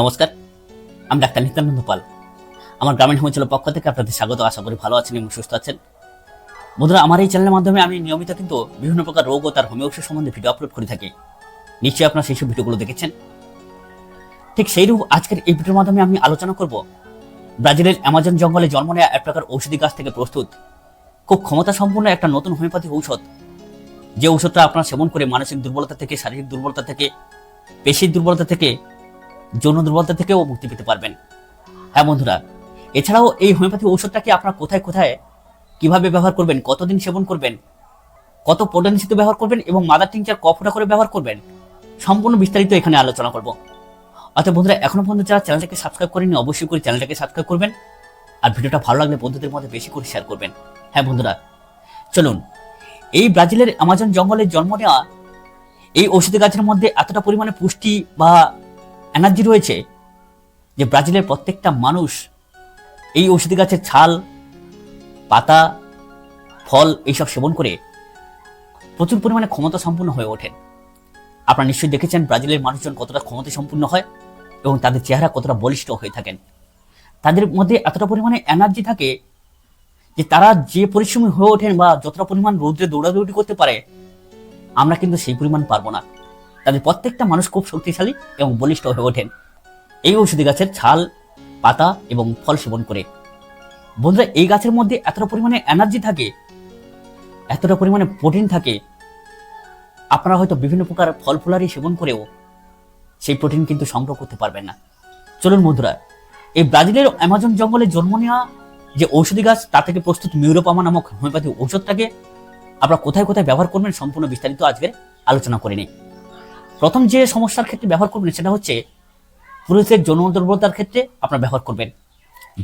নমস্কার, আমি ডাক্তার নিত্যানন্দ পাল। আমার গ্রামীণ হোমিওপ্যাথির পক্ষ থেকে আপনাদের স্বাগত। আশা করি ভালো আছেন এবং সুস্থ আছেন। বন্ধুরা, আমার এই চ্যানেলের মাধ্যমে আমি নিয়মিত কিন্তু বিভিন্ন প্রকার রোগ ও তার হোমিও সম্বন্ধে ভিডিও আপলোড করে থাকি। নিশ্চয়ই আপনারা সেই সব ভিডিওগুলো দেখেছেন। ঠিক সেই রূপ আজকের এই ভিডিওর মাধ্যমে আমি আলোচনা করব ব্রাজিলের অ্যামাজন জঙ্গলে জন্ম নেওয়া এক প্রকার ঔষধি গাছ থেকে প্রস্তুত। খুব ক্ষমতা সম্পন্ন একটা নতুন হোমিওপ্যাথি ঔষধ। যে ঔষধটা আপনারা সেবন করে মানসিক দুর্বলতা থেকে, শারীরিক দুর্বলতা থেকে, পেশির দুর্বলতা থেকে যৌন দুর্বলতা থেকেও মুক্তি পেতে পারবেন। হ্যাঁ বন্ধুরা, এছাড়াও এই হোমিওপ্যাথি ঔষধটাকে আপনারা কোথায় কোথায়, কীভাবে ব্যবহার করবেন, কতদিন সেবন করবেন, কত পোটেন্সিতে ব্যবহার করবেন এবং মাদার টিংচার কফটা করে ব্যবহার করবেন, সম্পূর্ণ বিস্তারিত এখানে আলোচনা করব। অর্থাৎ বন্ধুরা, এখনও পর্যন্ত যারা চ্যানেলটাকে সাবস্ক্রাইব করেনি অবশ্যই করে চ্যানেলটাকে সাবস্ক্রাইব করবেন আর ভিডিওটা ভালো লাগলে বন্ধুদের মধ্যে বেশি করে শেয়ার করবেন। হ্যাঁ বন্ধুরা, চলুন, এই ব্রাজিলের আমাজন জঙ্গলে জন্ম নেওয়া এই ঔষধি গাছের মধ্যে এতটা পরিমাণে পুষ্টি বা এনার্জি রয়েছে যে ব্রাজিলের প্রত্যেকটা মানুষ এই ঔষধি গাছের ছাল, পাতা, ফল এইসব সেবন করে প্রচুর পরিমাণে ক্ষমতা সম্পন্ন হয়ে ওঠেন। আপনারা নিশ্চয়ই দেখেছেন ব্রাজিলের মানুষজন কতটা ক্ষমতা সম্পন্ন হয় এবং তাদের চেহারা কতটা বলিষ্ঠ হয়ে থাকেন। তাদের মধ্যে এতটা পরিমাণে এনার্জি থাকে যে তারা যে পরিশ্রমী হয়ে ওঠেন বা যতটা পরিমাণ রৌদ্রে দৌড়াদৌড়ি করতে পারে, আমরা কিন্তু সেই পরিমাণ পারব না। তাদের প্রত্যেকটা মানুষ খুব শক্তিশালী এবং বলিষ্ঠ হয়ে ওঠেন। এই ঔষধি গাছের ছাল, পাতা এবং ফল সেবন করে। বন্ধুরা, এই গাছের মধ্যে এতটা পরিমাণে এনার্জি থাকে, এতটা পরিমাণে প্রোটিন থাকে, আপনারা হয়তো বিভিন্ন প্রকার ফল ফুলারি সেবন করেও সেই প্রোটিন কিন্তু সংগ্রহ করতে পারবেন না। চলুন বন্ধুরা, এই ব্রাজিলের অ্যামাজন জঙ্গলে জন্ম নেওয়া যে ঔষধি গাছ, তা থেকে প্রস্তুত মিউরোপামা নামক হোমিওপ্যাথি ঔষধটাকে আপনারা কোথায় কোথায় ব্যবহার করবেন সম্পূর্ণ বিস্তারিত আজকের আলোচনা করে নিই। প্রথম যে সমস্যার ক্ষেত্রে ব্যবহার করবেন সেটা হচ্ছে পুরুষের যৌন দুর্বলতার ক্ষেত্রে আপনারা ব্যবহার করবেন।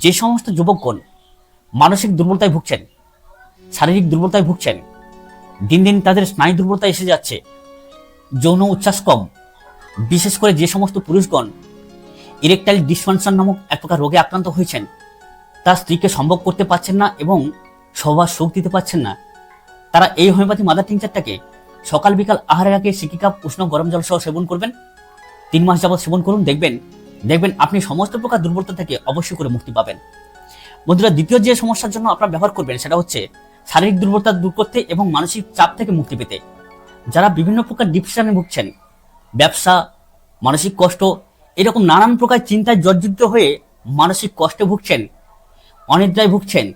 যে সমস্ত যুবকগণ মানসিক দুর্বলতায় ভুগছেন, শারীরিক দুর্বলতায় ভুগছেন, দিন দিন তাদের স্নায়ু দুর্বলতা এসে যাচ্ছে, যৌন উচ্ছ্বাস কম, বিশেষ করে যে সমস্ত পুরুষগণ ইরেকটাইল ডিসফাংশন নামক এক প্রকার রোগে আক্রান্ত হয়েছেন, তার স্ত্রীকে সম্ভব করতে পারছেন না এবং সবার সুখ দিতে পারছেন না। তারা এই হোমিওপ্যাথি মাদার টিংচারটাকে সকাল বিকাল আহারের আগে সিকি কাপ, উষ্ণ গরম জল সহ সেবন করবেন। তিন মাস যাবৎ সেবন করুন, দেখবেন দেখবেন আপনি সমস্ত প্রকার দুর্বলতা থেকে অবশ্যই করে মুক্তি পাবেন। বন্ধুরা, দ্বিতীয় যে সমস্যার জন্য আপনারা ব্যবহার করবেন সেটা হচ্ছে শারীরিক দুর্বলতা দূর করতে এবং মানসিক চাপ থেকে মুক্তি পেতে। যারা বিভিন্ন প্রকার ডিপ্রেশনে ভুগছেন, ব্যবসা, মানসিক কষ্ট, এরকম নানান প্রকার চিন্তায় জর্জরিত হয়ে মানসিক কষ্টে ভুগছেন, অনিদ্রায় ভুগছেন,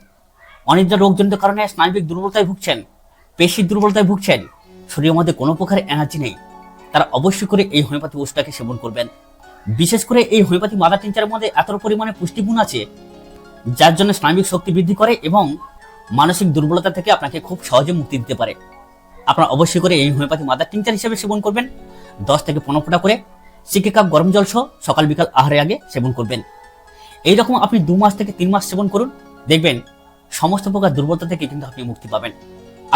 অনিদ্রা রোগজনিত কারণে স্নায়বিক দুর্বলতায় ভুগছেন, পেশির দুর্বলতায় ভুগছেন শরীরের মধ্যে কোনো প্রকার এনার্জি নেই। তারা অবশ্যই করে এই হোমিওপ্যাথি ওষুধটাকে সেবন করবেন। বিশেষ করে এই হোমিওপ্যাথি মাদার টিনচারের মধ্যে এত পরিমাণে পুষ্টিগুণ আছে, যার জন্য স্নায়বিক শক্তি বৃদ্ধি করে এবং মানসিক দুর্বলতা থেকে আপনাকে খুব সহজে মুক্তি দিতে পারে। আপনারা অবশ্যই করে এই হোমিওপ্যাথি মাদার টিনচার হিসেবে সেবন করবেন। দশ থেকে পনেরো ফোঁটা করে সিকে কাপ গরম জল সহ সকাল বিকাল আহারের আগে সেবন করবেন। এই রকম আপনি দু মাস থেকে তিন মাস সেবন করুন। দেখবেন সমস্ত প্রকার দুর্বলতা থেকে কিন্তু আপনি মুক্তি পাবেন।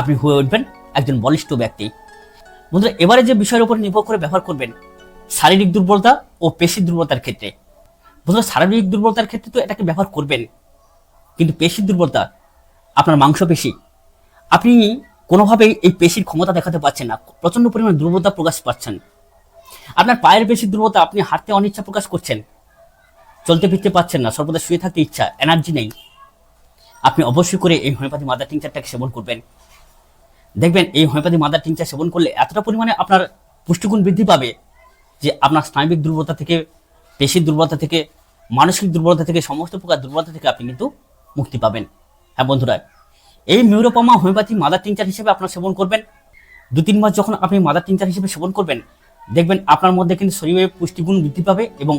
আপনি হয়ে উঠবেন একজন বলিষ্ঠ ব্যক্তি। বন্ধুরা, এবারে যে বিষয়ের উপর নির্ভর করে ব্যবহার করবেন, শারীরিক দুর্বলতা ও পেশির দুর্বলতার ক্ষেত্রে। বন্ধুরা, শারীরিক দুর্বলতার ক্ষেত্রে তো এটাকে ব্যবহার করবেন, কিন্তু পেশির দুর্বলতা আপনার মাংসপেশি। আপনি কোনোভাবেই এই পেশির ক্ষমতা দেখাতে পারছেন না প্রচণ্ড পরিমাণে দুর্বলতা প্রকাশ পাচ্ছেন। আপনার পায়ের পেশির দুর্বলতা আপনি হাঁটতে অনিচ্ছা প্রকাশ করছেন, চলতে ফিরতে পারছেন না, সর্বদা শুয়ে থাকতে ইচ্ছা এনার্জি নেই। আপনি অবশ্যই করে এই হোমিওপ্যাথি মাদার টিংচারটাকে সেবন করবেন। দেখবেন এই হোমিওপ্যাথি মাদার টিংচার সেবন করলে এতটা পরিমাণে আপনার পুষ্টিগুণ বৃদ্ধি পাবে যে আপনার স্নায়বিক দুর্বলতা থেকে, পেশির দুর্বলতা থেকে, মানসিক দুর্বলতা থেকে, সমস্ত প্রকার দুর্বলতা থেকে আপনি কিন্তু মুক্তি পাবেন। হ্যাঁ বন্ধুরা, এই মিউরোপামা হোমিওপ্যাথি মাদার টিংচার হিসেবে আপনার সেবন করবেন। দু তিন মাস যখন আপনি মাদার টিংচার হিসেবে সেবন করবেন, দেখবেন আপনার মধ্যে কিন্তু শরীরে পুষ্টিগুণ বৃদ্ধি পাবে এবং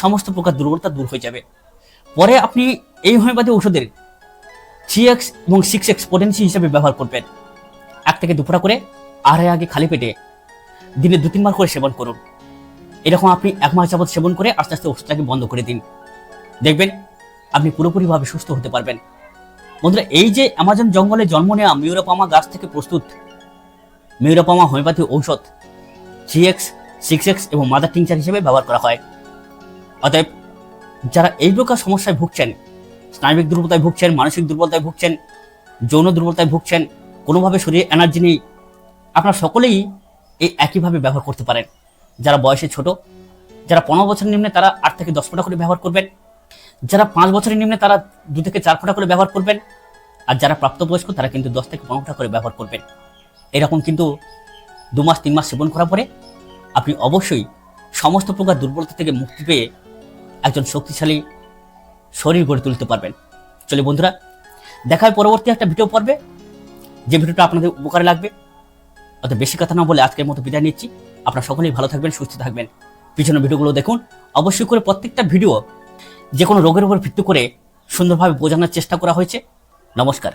সমস্ত প্রকার দুর্বলতা দূর হয়ে যাবে। পরে আপনি এই হোমিওপ্যাথি ওষুধের থ্রি এক্স এবং সিক্স এক্স পোটেন্সি হিসেবে ব্যবহার করবেন। এক থেকে দুপুরা করে আড়াই আগে খালি পেটে দিনে দু তিনবার করে সেবন করুন। এরকম আপনি এক মাস যাবৎ সেবন করে আস্তে আস্তে ওষুধটাকে বন্ধ করে দিন। দেখবেন আপনি পুরোপুরিভাবে সুস্থ হতে পারবেন। বন্ধুরা, এই যে অ্যামাজন জঙ্গলে জন্ম নেওয়া মিউরোপামা গাছ থেকে প্রস্তুত, মিউরোপামা হোমিওপ্যাথি ঔষধ থ্রি এক্স, সিক্স এক্স এবং মাদার টিংচার হিসেবে ব্যবহার করা হয়। অতএব, যারা এই প্রকার সমস্যায় ভুগছেন, স্নায়বিক দুর্বলতায় ভুগছেন, মানসিক দুর্বলতায় ভুগছেন, যৌন দুর্বলতায় ভুগছেন কোনোভাবে শরীরে এনার্জি নেই। আপনারা সকলেই এই একইভাবে ব্যবহার করতে পারেন। যারা বয়সে ছোট, যারা পনেরো বছরের নিম্নে তারা আট থেকে দশ ফোঁটা করে ব্যবহার করবেন। যারা পাঁচ বছরের নিম্নে তারা দু থেকে চার ফোঁটা করে ব্যবহার করবেন। আর যারা প্রাপ্তবয়স্ক, তারা কিন্তু দশ থেকে পনেরো ফোঁটা করে ব্যবহার করবেন। এরকম কিন্তু দু মাস, তিন মাস সেবন করার পরে আপনি অবশ্যই সমস্ত প্রকার দুর্বলতা থেকে মুক্তি পেয়ে একজন শক্তিশালী শরীর গড়ে তুলতে পারবেন। চলে বন্ধুরা দেখা হয় পরবর্তী একটা ভিডিও পর্বে। যে ভিডিওটা আপনাদের উপকারে লাগবে, অত বেশি কথা না বলে আজকের মতো বিদায় নিচ্ছি। আপনারা সকলেই ভালো থাকবেন, সুস্থ থাকবেন। পিছনের ভিডিওগুলো দেখুন। অবশ্যই করে প্রত্যেকটা ভিডিও যে কোনো রোগের উপর ভিত্তি করে সুন্দরভাবে বোঝানোর চেষ্টা করা হয়েছে। নমস্কার।